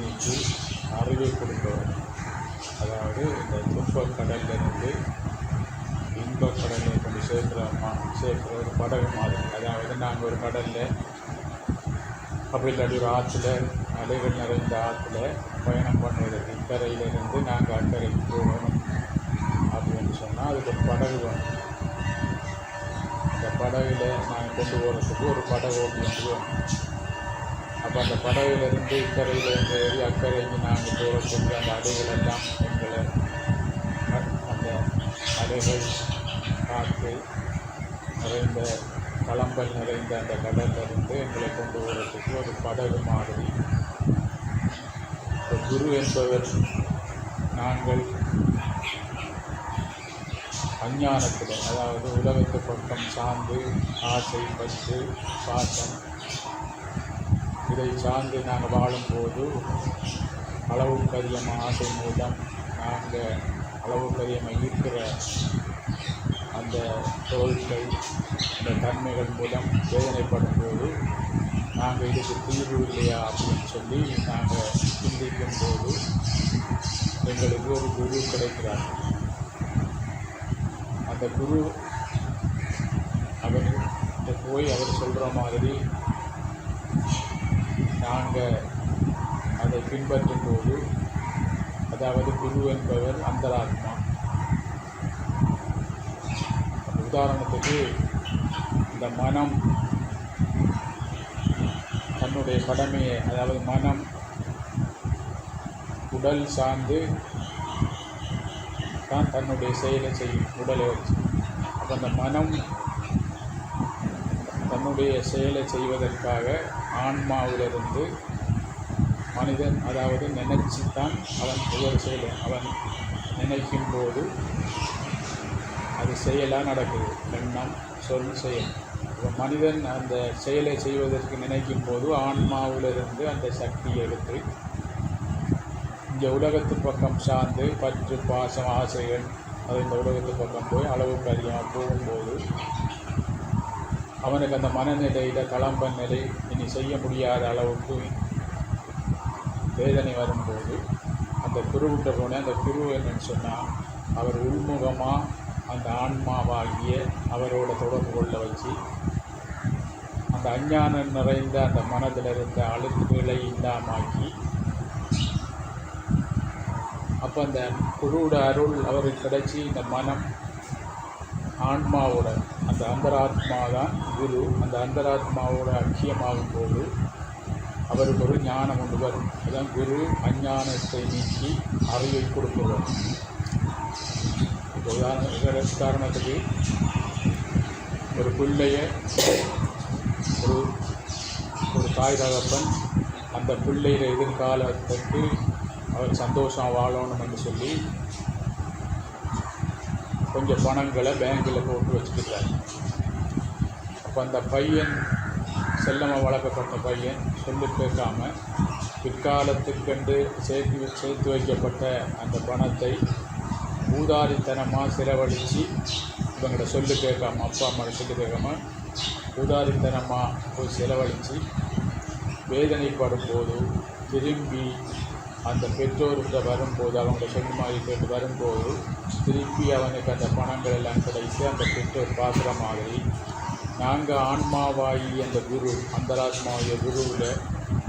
அஞ்ஞானத்தை அருகே அறிவை அதாவது இந்த துன்ப கடலிலிருந்து இன்ப கடலை கொண்டு சேர்க்கிற மா சேர்க்கிற ஒரு படகு மாதிரி. அதாவது நாங்கள் ஒரு கடலில் அப்படி இல்லாட்டி ஒரு ஆற்றுல அலைகள் நிறைந்த ஆற்றுல பயணம் பண்ணுறதுக்கு இக்கரையிலிருந்து நாங்கள் அக்கறைக்கு போகணும். அப்படின்னு சொன்னால் அதுக்கு ஒரு படகு வேணும். அந்த படகுல நாங்கள் கொண்டு போகிறதுக்கு ஒரு படகு ஓட்டி வந்து வேணும். அப்போ அந்த படகுலேருந்து இக்கரையில் ஏறி அக்கறைக்கு நாங்கள் போகிறதுக்கு அந்த அடைகளெல்லாம் எங்களை அந்த அடைகள் காற்று நிறைந்த களம்பல் நிறைந்த அந்த கடலிருந்து எங்களை கொண்டு வரத்துக்கு ஒரு படகு மாதிரி. இப்போ குரு என்பவர் நாங்கள் அஞ்ஞானத்தில் அதாவது உலகத்து பக்கம் சார்ந்து ஆசை பற்று பாசம் இதை சார்ந்து நாங்கள் வாழும்போது அளவுக்கு அதிகமாக ஆசை மூலம் நாங்கள் அளவுக்கு அதிகமாக ஈர்க்கிற அந்த பொருட்கள் அந்த தன்மைகள் மூலம் வேதனைப்படும் போது நாங்கள் இதுக்கு தீர்வு இல்லையா அப்படின்னு சொல்லி நாங்கள் சிந்திக்கும் போது எங்களுக்கு ஒரு குரு கிடைக்கிறார். அந்த குரு அவர் போய் அவர் சொல்கிற மாதிரி நாங்கள் அதை பின்பற்றும் போது அதாவது குரு என்பவர் அந்தராத்மா. உதாரணத்துக்கு இந்த மனம் தன்னுடைய கடமையை அதாவது மனம் உடல் சார்ந்து தான் தன்னுடைய செயலை செய்யும் உடலை வச்சு. அப்போ அந்த மனம் தன்னுடைய செயலை செய்வதற்காக ஆன்மாவிலிருந்து மனிதன் அதாவது நினைச்சுத்தான் அவன் ஒவ்வொரு செயலை அவன் நினைக்கும் போது அது செயலாக நடக்குது. எண்ணம் சொல் செயல். இப்போ மனிதன் அந்த செயலை செய்வதற்கு நினைக்கும் போது ஆன்மாவிலிருந்து அந்த சக்தியை எடுத்து இங்கே உலகத்து பக்கம் சார்ந்து பற்று பாசம் ஆசைகள் அது இந்த உலகத்து பக்கம் போய் அளவுக்கு அதிகமாக போகும்போது அவனுக்கு அந்த மனநிலையில் களம்பன் நிலை செய்ய முடியாத அளவுக்கு வேதனை வரும்போது அந்த குருவிட்ட போனேன் அந்த குரு என்னன்னு சொன்னால் அவர் உள்முகமாக அந்த ஆன்மாவாகிய அவரோட தொடர்பு கொள்ள வச்சு அந்த அஞ்ஞானம் நிறைந்த அந்த மனதில் இருந்த அழுக்குகளை இல்லாமாக்கி அப்போ அந்த குருவோட அருள் அவருக்கு கிடைச்சி இந்த மனம் ஆன்மாவோட அந்த அந்தராத்மா தான் குரு. அந்த அந்தராத்மாவோட அட்சியமாகும் போது அவருக்கு ஒரு ஞானம் ஒன்று வரும். அதான் குரு அஞ்ஞானத்தை நீக்கி அறிவை கொடுப்பவர் இப்போ உதாரண உதாரண- உதாரணத்துக்கு ஒரு பிள்ளைய ஒரு ஒரு தாய் தகப்பன் அந்த பிள்ளையில எதிர்காலத்துக்கு அவர் சந்தோஷம் வாழணும் என்று சொல்லி கொஞ்சம் பணங்களை பேங்கில் போட்டு வச்சுக்கிட்டாங்க அப்போ அந்த பையன் செல்லமாக வளர்க்கப்பட்ட பையன் சொல்லி கேட்காம பிற்காலத்துக்கென்று சேர்த்து சேர்த்து வைக்கப்பட்ட அந்த பணத்தை ஊதாரித்தனமாக செலவழித்து இவங்கள சொல்லு கேட்காம அப்பா அம்மாவை சொல்லு கேட்காம ஊதாரித்தனமாக போய் செலவழித்து வேதனைப்படும் போது திரும்பி அந்த பெற்றோர்கிட்ட வரும்போது அவங்க சொன்ன கேட்டு வரும்போது திருப்பி அவனுக்கு அந்த பணங்கள் எல்லாம் கிடைத்து அந்த பெற்றோர் பார்க்குற மாதிரி நாங்கள் ஆன்மாவாயி அந்த குரு அந்தராத்மாவுடைய குருவில்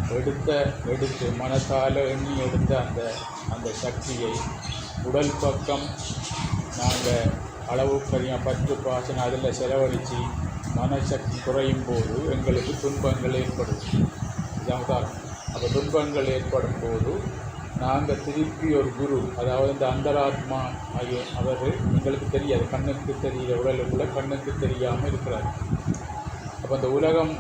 எடுத்த எடுத்து மனத்தால் எண்ணி எடுத்த அந்த அந்த சக்தியை உடல் பக்கம் நாங்கள் அளவு கரியாக பத்து பாசனம் அதில் செலவழித்து மனசக்தி குறையும் போது எங்களுக்கு துன்பங்கள் ஏற்படும். இதான் உதாரணம். அப்போ துன்பங்கள் ஏற்படும் போது நாங்கள் திருப்பி ஒரு குரு அதாவது இந்த அந்தராத்மா ஆகிய அவர் எங்களுக்கு தெரியாது. கண்ணுக்கு தெரிகிற உடலுக்குள்ள கண்ணுக்கு தெரியாமல் இருக்கிறார். அப்போ அந்த உலகம்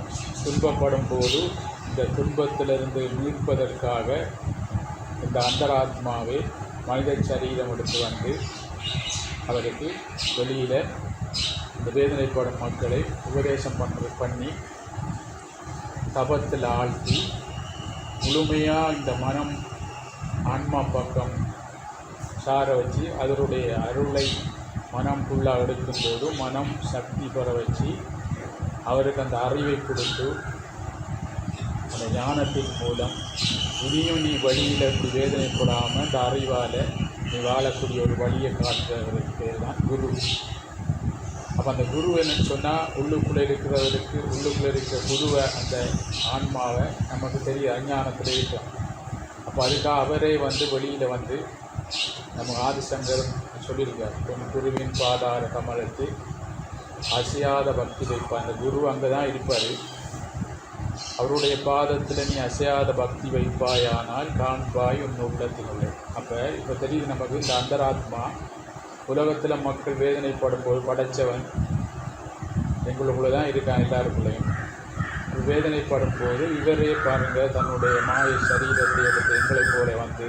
துன்பப்படும் போது இந்த துன்பத்திலிருந்து மீட்பதற்காக இந்த அந்தராத்மாவை மனித சரீரம் எடுத்து வந்து அவருக்கு வெளியில் இந்த வேதனைப்படும் மக்களை உபதேசம் பண்ண பண்ணி தபத்தில் ஆழ்த்தி முழுமையாக இந்த மனம் ஆன்மா பக்கம் சார வச்சு அதனுடைய அருளை மனம் ஃபுல்லாக எடுக்கும்போது மனம் சக்தி பெற வச்சு அவருக்கு அந்த அறிவை கொடுத்து அந்த ஞானத்தின் மூலம் இனியும் நீ வழியில் இப்படி வேதனைப்படாமல் அந்த அறிவால் நீ வாழக்கூடிய ஒரு வழியை காட்டுறவருக்கு பேர் தான் குரு. அப்போ அந்த குரு என்னன்னு சொன்னால் உள்ளுக்குள்ளே இருக்கிறவருக்கு உள்ளுக்குள்ளே இருக்கிற குருவை அந்த ஆன்மாவை நமக்கு தெரிய அஞ்ஞானத்தில் இருக்கலாம் அப்போ அதுக்காக அவரே வந்து வெளியில் வந்து நம்ம ஆதிசங்கர் சொல்லியிருக்கார். உன் குருவின் பாதார கமலத்து அசையாத பக்தி வைப்பார் அந்த குரு அங்கே தான் இருப்பார். அவருடைய பாதத்தில் நீ அசையாத பக்தி வைப்பாயானால் காண்பாய் உன் உள்ளத்தினுள்ளே. அப்போ இப்போ தெரியுது நமக்கு இந்த அந்தராத்மா உலகத்தில் மக்கள் வேதனைப்படும் போது படைச்சவன் எங்களுக்குள்ளே தான் இருக்கான் எல்லாருக்குள்ளேயும். வேதனைப்படும் போது இவரே பாருங்கள் தன்னுடைய மாய சரீரத்தை எடுத்து எங்களைப் போல வந்து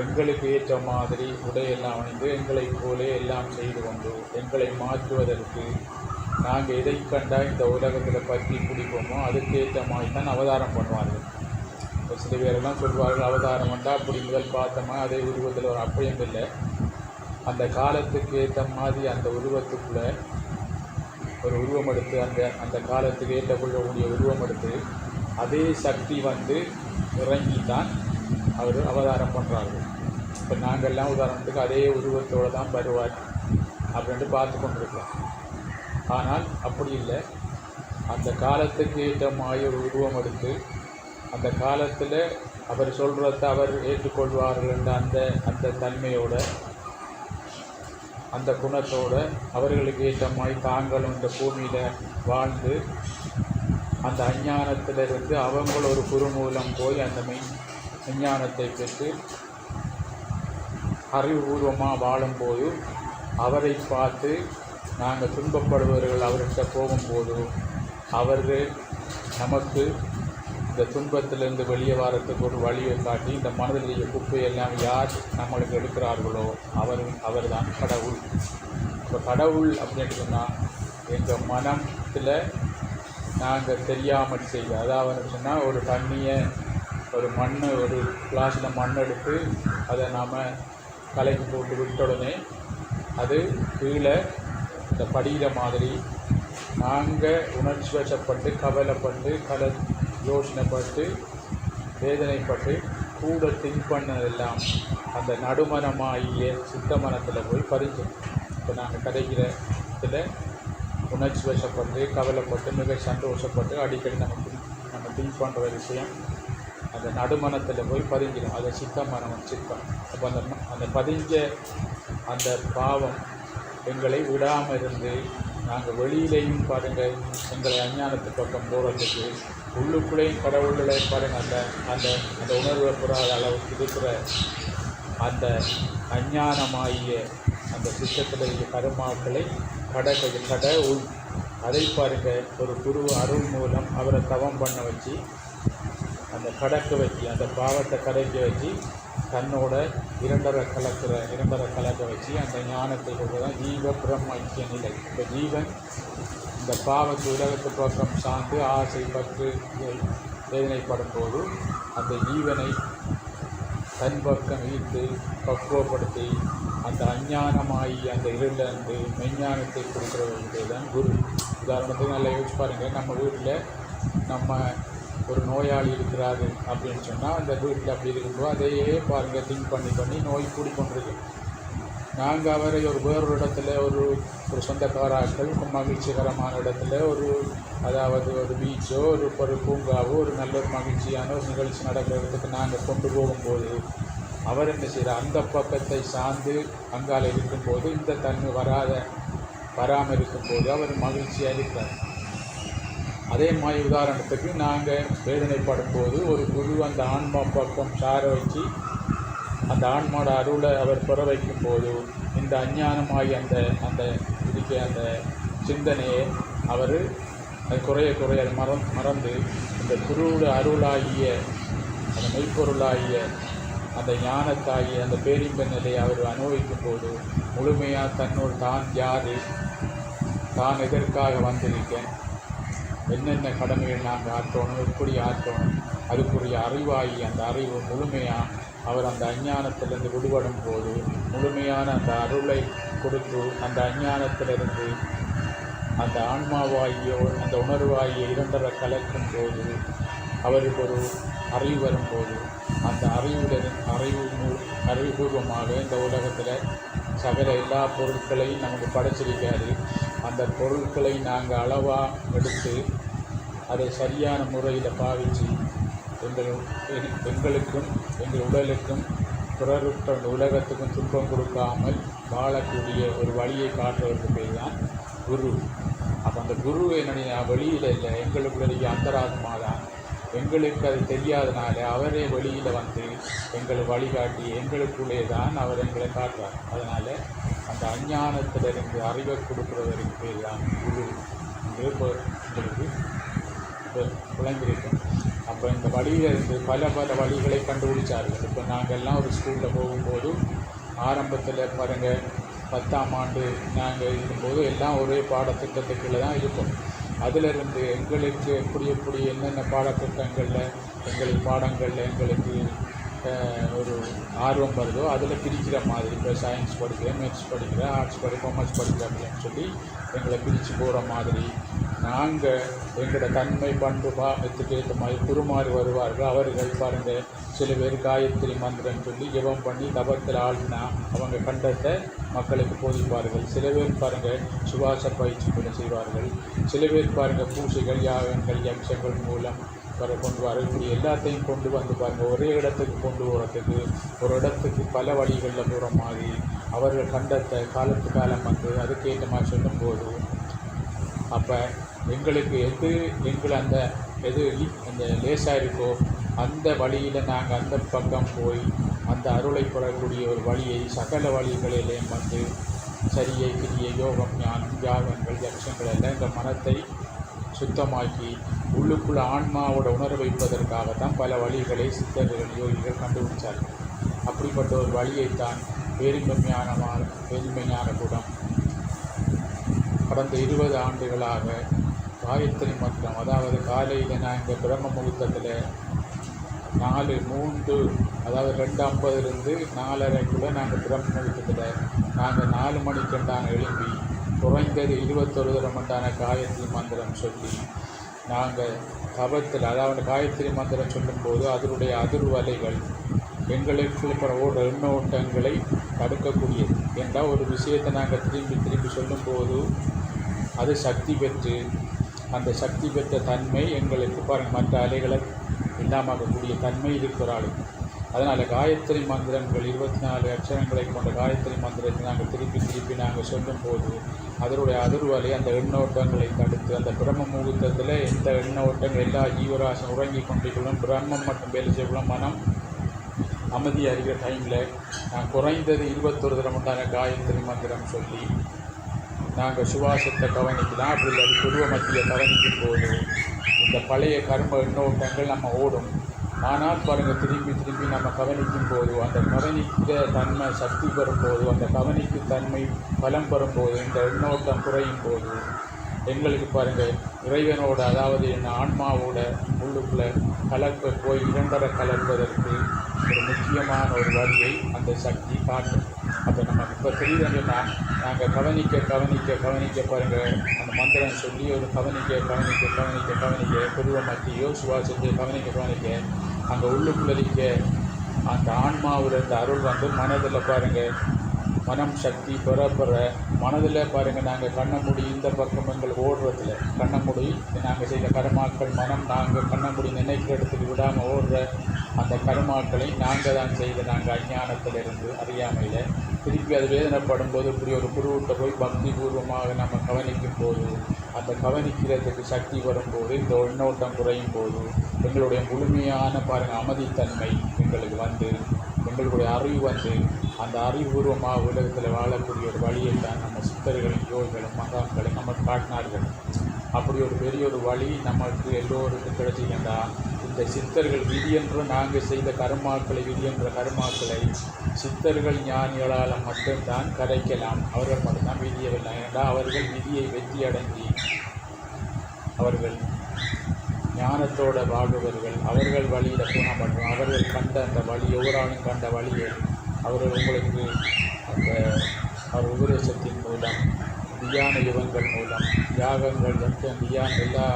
எங்களுக்கு ஏற்ற மாதிரி உடையெல்லாம் அணிந்து எங்களைப் போலே எல்லாம் செய்து கொண்டு எங்களை மாற்றுவதற்கு நாங்கள் எதை கண்டால் இந்த உலகத்தில் பற்றி பிடிப்போமோ அதுக்கேற்ற மாதிரி தான் அவதாரம் பண்ணுவார்கள். இப்போ சில பேரெல்லாம் சொல்வார்கள் அவதாரம் வந்தால் அப்படி முதல் பார்த்தோமா அதே உருவத்தில் ஒரு அப்படியும் இல்லை. அந்த காலத்துக்கு ஏற்ற மாதிரி அந்த உருவத்துக்குள்ளே ஒரு உருவம் எடுத்து அந்த அந்த காலத்துக்கு ஏற்ற கொள்ளக்கூடிய உருவம் எடுத்து அதே சக்தி வந்து இறங்கி தான் அவர் அவதாரம் பண்ணுறாரு இப்போ நாங்கள்லாம் உதாரணத்துக்கு அதே உருவத்தோடு தான் வருவார் அப்படின்ட்டு பார்த்து கொண்டிருக்கோம் ஆனால் அப்படி இல்லை. அந்த காலத்துக்கு ஏற்ற மாதிரி ஒரு உருவம் எடுத்து அந்த காலத்தில் அவர் சொல்கிறத அவர் ஏற்றுக்கொள்வார்கள் என்ற அந்த அந்த தன்மையோட அந்த குணத்தோட அவர்களுக்கு ஏற்றமாய் தாங்களும் இந்த பூமியில் வாழ்ந்து அந்த அஞ்ஞானத்திலிருந்து அவங்கள ஒரு குறுமூலம் போய் அந்த மெய் விஞ்ஞானத்தை பெற்று அறிவுபூர்வமாக வாழும்போது அவரை பார்த்து நாங்கள் துன்பப்படுபவர்கள் அவர்கிட்ட போகும்போது அவர்கள் நமக்கு இந்த துன்பத்திலிருந்து வெளியே வரத்துக்கு ஒரு வழியை காட்டி இந்த மனதிலேயே குப்பை குப்பையெல்லாம் யார் நம்மளுக்கு எடுக்கிறார்களோ அவர் அவர் தான் கடவுள். இப்போ கடவுள் அப்படின்னு சொன்னால் எங்கள் மனத்தில் நாங்கள் தெரியாமல் செய்ய அதாவது சொன்னால் ஒரு தண்ணியை ஒரு மண் ஒரு கிளாஸில் மண் எடுத்து அதை நாம் கலைக்கு போட்டு விட்ட உடனே அது கீழே இந்த படிகிற மாதிரி நாங்கள் உணர்ச்சி வசப்பட்டு கவலைப்பட்டு கல யோசனைப்பட்டு வேதனைப்பட்டு கூட திங்க் பண்ணதெல்லாம் அந்த நடுமனமாகிய சித்த மனத்தில் போய் பதிஞ்சோம் இப்போ நாங்கள் கதைக்கிற இதில் உணர்ச்சி வசப்பட்டு கவலைப்பட்டு மிக சந்தோஷப்பட்டு அடிக்கடி நம்ம நம்ம திங்க் பண்ணுற விஷயம் அந்த நடுமனத்தில் போய் பதிஞ்சிடும் அது சித்த மனம் சித்தம். அப்போ அந்த அந்த பதிஞ்ச அந்த பாவம் எங்களை விடாமல் இருந்து நாங்கள் வெளியிலையும் பாருங்கள் எங்களை அஞ்ஞானத்து பக்கம் போகிறதுக்கு உள்ளுக்குள்ளேயும் கடவுள்களை பாருங்கள் அந்த அந்த அந்த உணர்வை புறாத அளவுக்கு இருக்கிற அந்த அஞ்ஞானமாகிய அந்த சித்தத்தில் இருக்கிற கருமாக்களை கடை கட உள் அதை பாருங்க ஒரு குரு அருள் மூலம் அவரை தவம் பண்ண வச்சு அந்த கடக்க வச்சு அந்த பாவத்தை கரைக்க வச்சு தன்னோட இரண்டரை கலக்கிற இரண்டரை கலக்க வச்சு அந்த ஞானத்தை கொண்டு தான் ஜீவ பிரம்ம நிலை. இப்போ ஜீவன் இந்த பாவத்து உலகத்து பக்கம் சார்ந்து ஆசை பற்று வேதனைப்படும் போது அந்த ஈவனை தன் பக்கம் ஈர்த்து பக்குவப்படுத்தி அந்த அஞ்ஞானமாகி அந்த இருளிலிருந்து மெஞ்ஞானத்தை கொடுக்குறவர்களுக்கு தான் குரு. உதாரணத்துக்கு நல்லா யோசிச்சு பாருங்கள் நம்ம வீட்டில் நம்ம ஒரு நோயாளி இருக்கிறாரு அப்படின்னு சொன்னால் அந்த வீட்டில் அப்படி இருக்கும்போது அதையே பாருங்கள் திங்க் பண்ணி பண்ணி நோய் கூடிக்கொண்டிருக்கு. நாங்கள் அவரை ஒரு வேறொரு இடத்துல ஒரு ஒரு சொந்தக்காராக்கள் மகிழ்ச்சிகரமான இடத்துல ஒரு அதாவது ஒரு பீச்சோ ஒரு ஒரு பூங்காவோ ஒரு நல்ல ஒரு மகிழ்ச்சியான ஒரு நிகழ்ச்சி நடக்கிற இடத்துக்கு நாங்கள் கொண்டு போகும்போது அவர் என்ன செய்கிறார் அந்த பக்கத்தை சார்ந்து அங்கால இருக்கும்போது இந்த தன்மை வராத வராமல் இருக்கும்போது அவர் மகிழ்ச்சியாக இருக்கிறார் அதே மாதிரி உதாரணத்துக்கு நாங்கள் வேதனைப்படும் போது ஒரு குரு அந்த ஆன்மா பக்கம் சார வச்சு அந்த ஆன்மாவோட அருளை அவர் பெற வைக்கும் போது இந்த அஞ்ஞானமாகி அந்த அந்த இதுக்கு அந்த சிந்தனையை அவர் அது குறைய குறைய அது மறந் மறந்து இந்த குருவோட அருளாகிய அந்த மெய்ப்பொருளாகிய அந்த ஞானத்தாகிய அந்த பேரின்ப நிலையை அவர் அனுபவிக்கும் போது முழுமையாக தன்னோடு தான் யார் தான் எதற்காக வந்திருக்கேன் என்னென்ன கடமைகள் நாங்கள் ஆற்றணும் எப்படி ஆற்றணும் அதுக்குரிய அறிவாகி அந்த அறிவு முழுமையாக அவர் அந்த அஞ்ஞானத்திலிருந்து விடுபடும் போது முழுமையான அந்த அருளை கொடுத்து அந்த அஞ்ஞானத்திலிருந்து அந்த ஆன்மாவாகியோ அந்த உணர்வாகிய இரண்டரை கலக்கும் போது அவருக்கு ஒரு அறிவு வரும்போது அந்த அறிவுடன் அறிவு அறிவுபூர்வமாக இந்த உலகத்தில் சகல எல்லா பொருட்களையும் நமக்கு படைச்சிருக்காரு. அந்த பொருட்களை நாங்கள் அளவாக எடுத்து அதை சரியான முறையில் பாவித்து எங்கள் எ- எங்களுக்கும் எங்கள் உடலுக்கும் பிறருற்ற அந்த உலகத்துக்கும் துன்பம் கொடுக்காமல் வாழக்கூடிய ஒரு வழியை காட்டுறதுக்கு பேர் தான் குரு. அப்போ அந்த குரு என்னுடைய வெளியில் இல்லை எங்களுக்குள்ள அந்தராத்மா தான் எங்களுக்கு அது தெரியாதனால அவரே வெளியில் வந்து எங்களை வழிகாட்டி எங்களுக்குள்ளே தான் அவர் எங்களை காட்டுறார். அதனால் அந்த அஞ்ஞானத்திலிருந்து அறிவை கொடுக்குறவருக்கு பேர் தான் குரு. என்று இப்போ உங்களுக்கு இப்போ இந்த வழியில் இருந்து பல பல வழிகளை கண்டுபிடிச்சார்கள். இப்போ நாங்கள் எல்லாம் ஒரு ஸ்கூலில் போகும்போது ஆரம்பத்தில் பாருங்கள் பத்தாம் ஆண்டு நாங்கள் இருக்கும்போது எல்லாம் ஒரே பாடத்திட்டத்துக்குள்ளே தான் இருக்கும் அதிலிருந்து எங்களுக்கு எப்படி எப்படி என்னென்ன பாடத்திட்டங்களில் எங்களுக்கு பாடங்களில் எங்களுக்கு ஒரு ஆர்வம் வருதோ அதில் பிரிக்கிற மாதிரி இப்போ சயின்ஸ் படிக்கிறேன் மேத்ஸ் படிக்கிறேன் ஆர்ட்ஸ் படி காமர்ஸ் படிக்கிறேன் அப்படின்னு சொல்லி எங்களை பிரித்து போகிற மாதிரி நாங்கள் எங்களோட தன்மை பண்பு பாவத்துக்கு ஏற்ற மாதிரி குருமாறி வருவார்கள். அவர்கள் பாருங்கள் சில பேர் காயத்ரி மந்திரம் சொல்லி ஜபம் பண்ணி தபத்தில் ஆழ்னா அவங்க கண்டத்தை மக்களுக்கு போதிப்பார்கள். சில பேர் பாருங்கள் சுவாச பயிற்சிகளை செய்வார்கள். சில பேர் பாருங்கள் பூசைகள் யாகங்கள் யம்சங்கள் மூலம் வர கொண்டு வரக்கூடிய எல்லாத்தையும் கொண்டு வந்து பாருங்கள் ஒரே இடத்துக்கு கொண்டு போகிறதுக்கு ஒரு இடத்துக்கு பல வழிகளில் போகிற மாதிரி அவர்கள் கண்டத்தை காலத்து காலம் வந்து அதுக்கேற்ற மாதிரி சொல்லும்போது அப்போ எங்களுக்கு எது எங்களை அந்த எது அந்த லேசாக இருக்கோ அந்த வழியில் நாங்கள் அந்த பக்கம் போய் அந்த அருளை பெறக்கூடிய ஒரு வழியை சகல வழிகளிலேயும் வந்து சரியை கிரியை யோகம் ஞானம் யாகங்கள் யக்ஷங்கள் எல்லாம் இந்த மனத்தை சுத்தமாக்கி உள்ளுக்குள் ஆன்மாவோட உணர வைப்பதற்காக தான் பல வழிகளை சித்தர்கள் யோகிகள் கண்டுபிடிச்சார்கள் அப்படிப்பட்ட ஒரு வழியைத்தான் பேரின்மையான பெருமையான குடம். கடந்த இருபது ஆண்டுகளாக காயத்ரி மந்திரம் அதாவது காலையில் நான் இந்த பிரம்ம முகூர்த்தத்தில் நாலு மூன்று அதாவது ரெண்டு ஐம்பதுலேருந்து நாலரைக்குள்ளே நாங்கள் பிரம்ம முகூர்த்தத்தில் நாங்கள் நாலு மணிக்கு நாங்கள் எழுப்பி குறைந்தது இருபத்தொரு தரமண்டான காயத்ரி மந்திரம் சொல்லி நாங்கள் தபத்தில் அதாவது காயத்ரி மந்திரம் சொல்லும்போது அதனுடைய அதிர்வலைகள் எங்களுக்கு இருக்கிற ஓட எண்ண ஓட்டங்களை தடுக்கக்கூடியது. என்றால் ஒரு விஷயத்தை நாங்கள் திரும்பி திரும்பி சொல்லும்போது அது சக்தி பெற்று அந்த சக்தி பெற்ற தன்மை எங்களுக்கு பாருங்கள் மற்ற அலைகளை இல்லாமக்கூடிய தன்மை இருக்கிற அதனால் காயத்ரி மந்திரங்கள் இருபத்தி நாலு அக்ஷரங்களை கொண்ட காயத்ரி மந்திரத்தை நாங்கள் திருப்பி திருப்பி நாங்கள் சொல்லும்போது அதனுடைய அதிர்வலை அந்த எண்ணோட்டங்களை தடுத்து அந்த பிரம்ம முகூர்த்தத்தில் இந்த எண்ணோட்டங்கள் எல்லா ஜீவராசம் உறங்கி கொண்டிருக்கணும் பிரம்மம் மற்றும் வேலை செய்யலாம் மனம் அமைதியாக அறிகிற டைமில் நான் குறைந்தது இருபத்தொரு தரமுண்டான காயத்ரி மந்திரம் சொல்லி நாங்கள் சுவாசத்தை கவனிக்கலாம் அப்படி இல்லை துருவ மத்தியை கவனிக்கும் போது இந்த பழைய கர்ம எண்ணோட்டங்கள் நம்ம ஓடும். ஆனால் பாருங்கள் திரும்பி திரும்பி நம்ம கவனிக்கும் போது அந்த கவனித்த தன்மை சக்தி பெறும்போது அந்த கவனிக்கும் தன்மை பலம் பெறும்போது இந்த எண்ணோட்டம் குறையும் போது எங்களுக்கு பாருங்கள் இறைவனோட அதாவது என் ஆன்மாவோட உள்ளுக்குள்ள கலக்க போய் இரண்டரை கலப்பதற்கு ஒரு முக்கியமான ஒரு வழியை அந்த சக்தி காட்டும். அப்போ நம்ம இப்போ தெரியுதுன்னா நாங்கள் கவனிக்க கவனிக்க கவனிக்க பாருங்கள் அந்த மந்திரம் சொல்லி ஒரு கவனிக்க கவனிக்க கவனிக்க கவனிக்க புருவ மத்தியோ சுவாசத்தை கவனிக்க கவனிக்க அங்கே உள்ளுக்குள்ள இருக்க அந்த ஆன்மாவில் இருந்த அருள் வந்து மனதில் பாருங்கள் மனம் சக்தி பெற பெற. மனதில் பாருங்கள் நாங்கள் கண்ணமுடி இந்த பக்கம் எங்களுக்கு ஓடுறதில்ல கண்ணமுடி நாங்கள் செய்த கருமாக்கள் மனம் நாங்கள் கண்ணமுடி நினைக்கிற இடத்துக்கு விடாமல் ஓடுற அந்த கருமாக்களை நாங்கள் தான் செய்த நாங்கள் அஞ்ஞானத்திலிருந்து அறியாமையில். திருப்பி அது வேதனைப்படும் போது இப்படி ஒரு குருவிட்ட போய் பக்தி பூர்வமாக நம்ம கவனிக்கும் போது அந்த கவனிக்கிறதுக்கு சக்தி வரும்போது இந்த எண்ணோட்டம் குறையும் போது எங்களுடைய முழுமையான பாருங்கள் அமைதித்தன்மை எங்களுக்கு வந்து எங்களுடைய அறிவு வந்து அந்த அறிவுபூர்வமாக உலகத்தில் வாழக்கூடிய ஒரு வழியை தான் நம்ம சித்தர்களும் யோகிகளும் மகான்களும் நமக்கு காட்டினார்கள். அப்படி ஒரு பெரிய ஒரு வழி நமக்கு எல்லோருக்கும் கிடைச்சிக்கின்றா இந்த சித்தர்கள் விதி நாங்கள் செய்த கர்மாக்களை விதி என்ற கர்மாக்களை சித்தர்கள் ஞானிகளால் மட்டும்தான் கரைக்கலாம் அவர்கள் மட்டும்தான் விதியவில்லை ஏனென்றால் அவர்கள் விதியை வெற்றி அடைஞ்சி அவர்கள் ஞானத்தோட வாழ்பவர்கள். அவர்கள் வழியில் போனால் அவர்கள் கண்ட அந்த வழி ஒவ்வொரு கண்ட வழியை அவர்கள் உங்களுக்கு அந்த அவர் உபதேசத்தின் மூலம் தியான யுகங்கள் மூலம் யாகங்கள் மற்றும் தியான எல்லா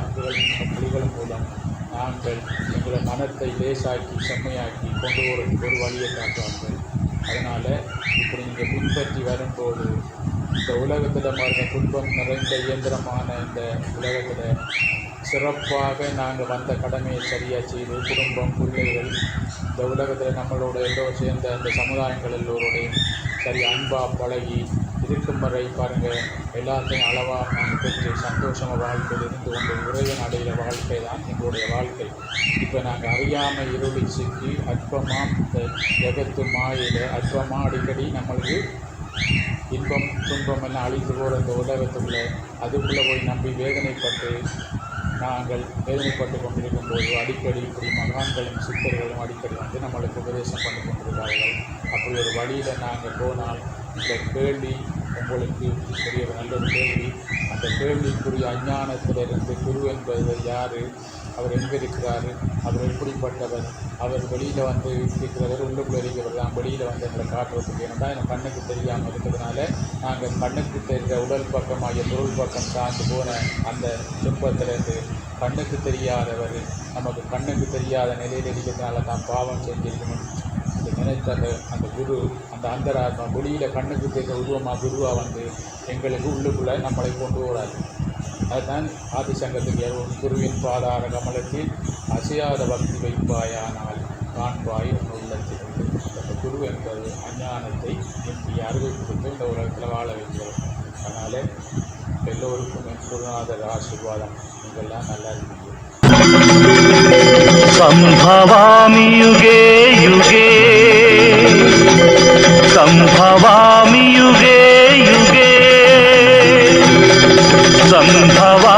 புலிகளும் மூலம் நாங்கள் எங்களை மனத்தை லேசாக்கி செம்மையாக்கி கொண்டு போகிறதுக்கு ஒரு வழியை காட்டுவார்கள். அதனால் இப்படி நீங்கள் பின்பற்றி வரும்போது இந்த உலகத்தில் மருந்த துன்பம் நிறைந்த இயந்திரமான இந்த உலகத்தில் சிறப்பாக நாங்கள் வந்த கடமையை சரியாக செய்து குடும்பம் பிள்ளைகள் இந்த உலகத்தில் நம்மளோட எல்லோரும் சேர்ந்த அந்த சமுதாயங்கள் எல்லோரோடையும் சரி அன்பாக பழகி இருக்கும் வரை பாருங்கள் எல்லாத்தையும் அளவாக நாங்கள் பெற்று சந்தோஷமாக வாழ்க்கையில் இருந்து உங்கள் இறைவன் அடையிற வாழ்க்கை தான் எங்களுடைய வாழ்க்கை. இப்போ நாங்கள் அறியாமல் இருளி சிக்கி அற்பமாக இந்த ஜெகத்து மாயில அற்பமாக அடிக்கடி நம்மளுக்கு இன்பம் துன்பம் எல்லாம் அழிந்து போகிற இந்த உலகத்துக்குள்ளே அதுக்குள்ளே போய் நம்பி வேதனைப்பட்டு நாங்கள் வேதனைப்பட்டு கொண்டிருக்கும் போது அடிக்கடி இப்படி மகான்களும் சித்தர்களும் அடிக்கடி வந்து நம்மளுக்கு உபதேசம் பண்ணி கொண்டிருக்கிறார்கள். அப்படி ஒரு வழியில் நாங்கள் போனால் இந்த கேள்வி உங்களுக்கு பெரிய ஒரு நல்ல ஒரு கேள்வி. அந்த கேள்விக்குரிய அஞ்ஞானத்திலிருந்து குரு என்பது யார்? அவர் எங்கே இருக்கிறார் அவர் எப்படிப்பட்டவர்? அவர் வெளியில் வந்து இருக்கிறவர் உள்ளுக்குள்ள இருக்கிறவர் தான். வெளியில் வந்து எங்களை காட்டுறதுக்கு ஏன்னா எனக்கு கண்ணுக்கு தெரியாமல் இருக்கிறதுனால நாங்கள் கண்ணுக்கு தெரிந்த உடல் பக்கமாகிய பொருள் பக்கம் சார்ந்து போன அந்த துன்பத்திலிருந்து கண்ணுக்கு தெரியாதவர் நமக்கு கண்ணுக்கு தெரியாத நிலையில் இருக்கிறதுனால தான் பாவம் செஞ்சிருக்கணும். நினைத்த அந்த அந்த குரு அந்த அந்தராத்மா வெளியில் கண்ணுக்கு தெரிந்த உருவமாக குருவாக வந்து எங்களுக்கு உள்ளுக்குள்ளே நம்மளை கொண்டு வராது அதுதான் ஆதிசங்கத்துக்கு குருவின் பாதார கமலத்தில் அசையாத பக்தி வைப்பாயானால் காண்பாய் உள்ளத்தில் அந்த குரு என்பது அஞ்ஞானத்தை இன்றைய அருகில் கொடுத்து இந்த உலகத்தில் வாழ வைக்கிறோம் அதனால் எல்லோருக்கும் என் குருநாதர் ஆசீர்வாதம். இதெல்லாம் நல்லா இருக்குது సంభవామి యుగే యుగే. సంభవామి యుగే యుగే. సంభవా